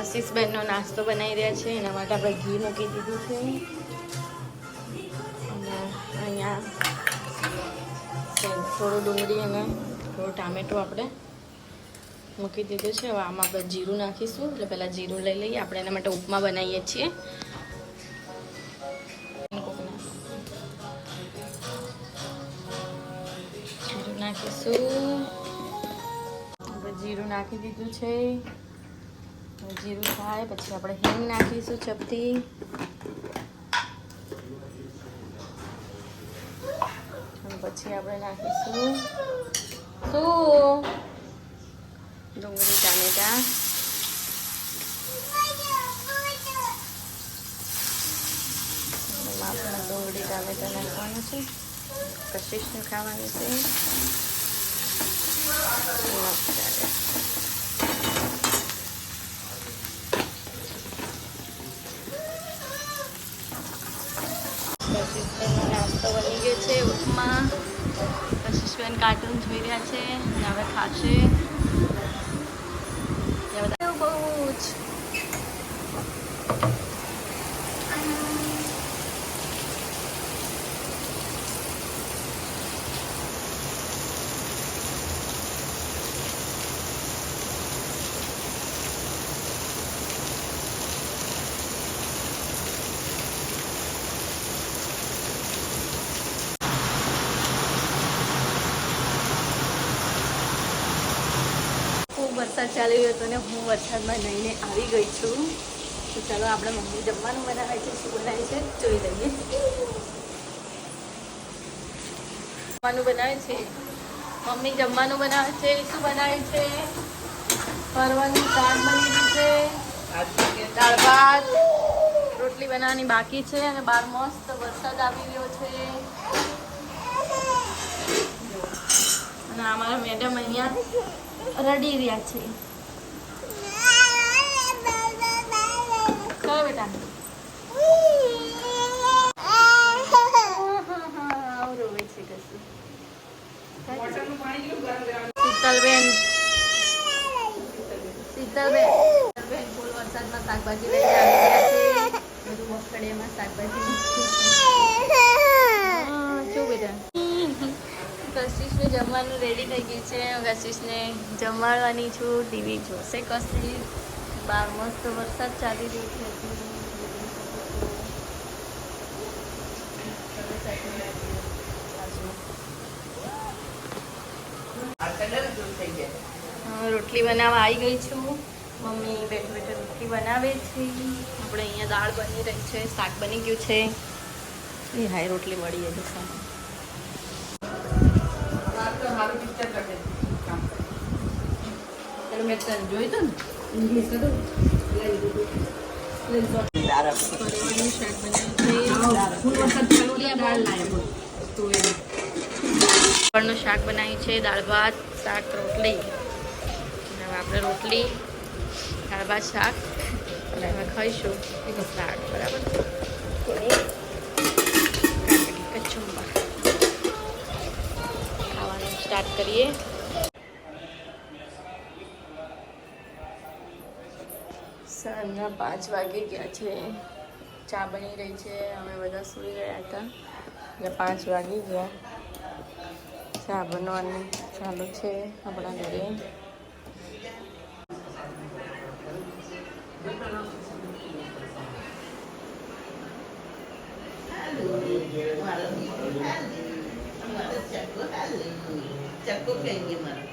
કશિશબેનનો નાસ્તો બનાવી રહ્યા છે. એના માટે આપણે ઘી મૂકી દીધું છે. અને અહીંયા થોડું ડુંગળી અને થોડું ટામેટું આપણે મૂકી દીધું છે. હવે આમાં આપણે જીરું નાખીશું. એટલે પહેલાં જીરું લઈ લઈએ. આપણે એના માટે ઉપમા બનાવીએ છીએ. જીરું નાખીશું. આપણે જીરું નાખી દીધું છે. જીરું થાય, પછી આપણે હિંગ નાખીશું ચપટી. પછી આપણે નાખીશું શું ડુંગળી, ટામેટા. એમાં ડુંગળી, ટામેટા નાખવાનું છે. કશિશને ખાવાનું છે? છે ઉપમા કશિશબેન કાર્ટૂન જોઈ રહ્યા છે. અને હવે ખાશે. બહુ જ વરસાદ ચાલી રહ્યો હતો ને હું વરસાદમાં નહીને આવી ગઈ છું. તો ચાલો આપણે મમ્મી જમવાનું બનાવે છે, શું બનાવે છે, જોઈ લઈએ. જમવાનું બનાવે છે. મમ્મી જમવાનું બનાવે છે, શું બનાવે છે? ફરવાનું શાક બની છે. દાળ ભાત, રોટલી બનાવવાની બાકી છે અને બહાર મસ્ત વરસાદ આવી રહ્યો છે. અને અમારા મેડમ અહીંયા રડી રહ્યા છે. ચલો બેટા શીતલબેન. શીતલબેન. શીતલબેન ફૂલ વરસાદમાં શાકભાજી લઈને આવી છે. બધું શાકભાજી. શું બેટા? કશિશને જમવાનું રેડી થઈ ગયું છે. કશિશને જમાડવાની છું ટીવી જોશે કશિશ. બહાર મસ્ત વરસાદ ચાલી રહ્યો છે. હા, રોટલી બનાવવા આવી ગઈ છું. મમ્મી બેઠે બેઠે રોટલી બનાવે છે. આપણે અહીંયા દાળ બની રહી છે શાક બની ગયું છે. એ હાય રોટલી મળી હજુ સામે પરિવારનું શાક બનાવ્યું છે ફળનું શાક બનાવ્યું છે દાળ ભાત શાક રોટલી. હવે આપણે રોટલી દાળ ભાત શાક. અને હવે ખાઈશું શાક બરાબર? ખાવાનું સ્ટાર્ટ કરીએ. સાંજના પાંચ વાગી ગયા છે ચા બની રહી છે અમે બધા સૂઈ ગયા હતા એટલે પાંચ વાગી ગયા ચા બનવાની ચાલુ છે આપણા ઘરે ચક્કુ ગઈ મારે